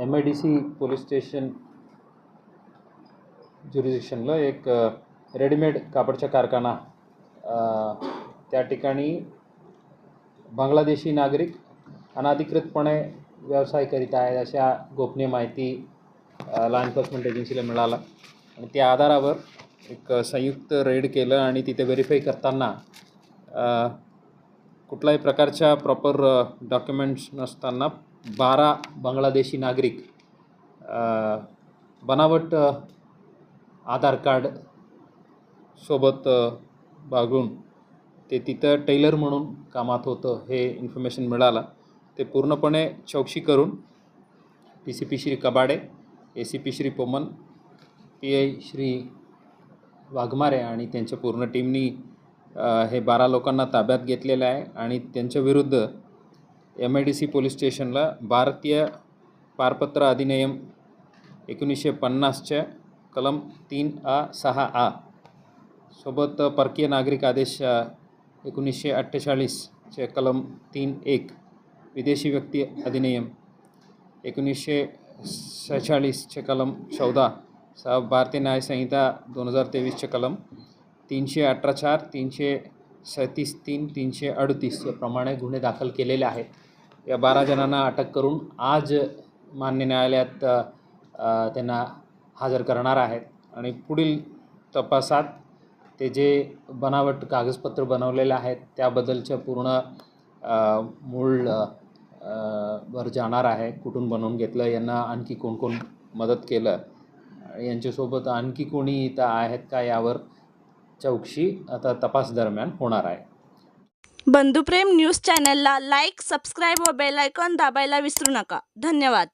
M I D C police station ज्युरिस्डिक्शनला एक readymade कापडचा कारखाना त्या ठिकाणी बांगलादेशी नागरिक अनाधिकृतपणे व्यवसाय करीत आहेत अशा गोपनीय माहिती लॉ एन्फोर्समेंट एजन्सीला मिळाला. आणि त्या आधारावर एक संयुक्त रेड केलं आणि तिथे व्हेरीफाय करताना कुठलाही कुठल्याही प्रकारच्या प्रॉपर डॉक्युमेंट्स नसताना बारा बांगलादेशी नागरिक बनावट आधार कार्ड सोबत बागून ते तिथं टेलर म्हणून कामात होतं हे इन्फॉर्मेशन मिळालं. ते पूर्णपणे चौकशी करून D C P Shri Kabade A C P Shri Poman P I Shri Waghmare आणि त्यांच्या पूर्ण टीमनी हे बारा लोकांना ताब्यात घेतलेलं आहे आणि त्यांच्या विरुद्ध M I D C police स्टेशनला भारतीय पारपत्र अधिनियम एकोणीसशे पन्नासच्या कलम तीन आ सहा आ सोबत परकीय नागरिक आदेश एकोणीसशे अठ्ठेचाळीसचे कलम तीन एक विदेशी व्यक्ती अधिनियम एकोणीसशे सेहेचाळीसचे कलम चौदा सहा भारतीय न्यायसंहिता दोन हजार तेवीसचे कलम तीनशे अठरा चार तीनशे सतीस तीन तीनशे अडतीस याप्रमाणे गुन्हे दाखल केलेले आहेत. या बारा जणांना अटक करून आज मान्य न्यायालयात त्यांना हजर करणार आहेत. आणि पुढील तपासात ते जे बनावट कागदपत्र बनवलेले आहेत त्याबद्दलच्या पूर्ण मूळ वर जाणार आहे. कुठून बनवून घेतलं यांना आणखी कोण कोण मदत केलं यांच्यासोबत आणखी कोणी इथं आहेत का यावर चौकशी आता तपास दरम्यान होणार आहे. बंधुप्रेम न्यूज चॅनलला लाईक सबस्क्राईब व बेल आयकॉन दाबायला विसरू नका. धन्यवाद.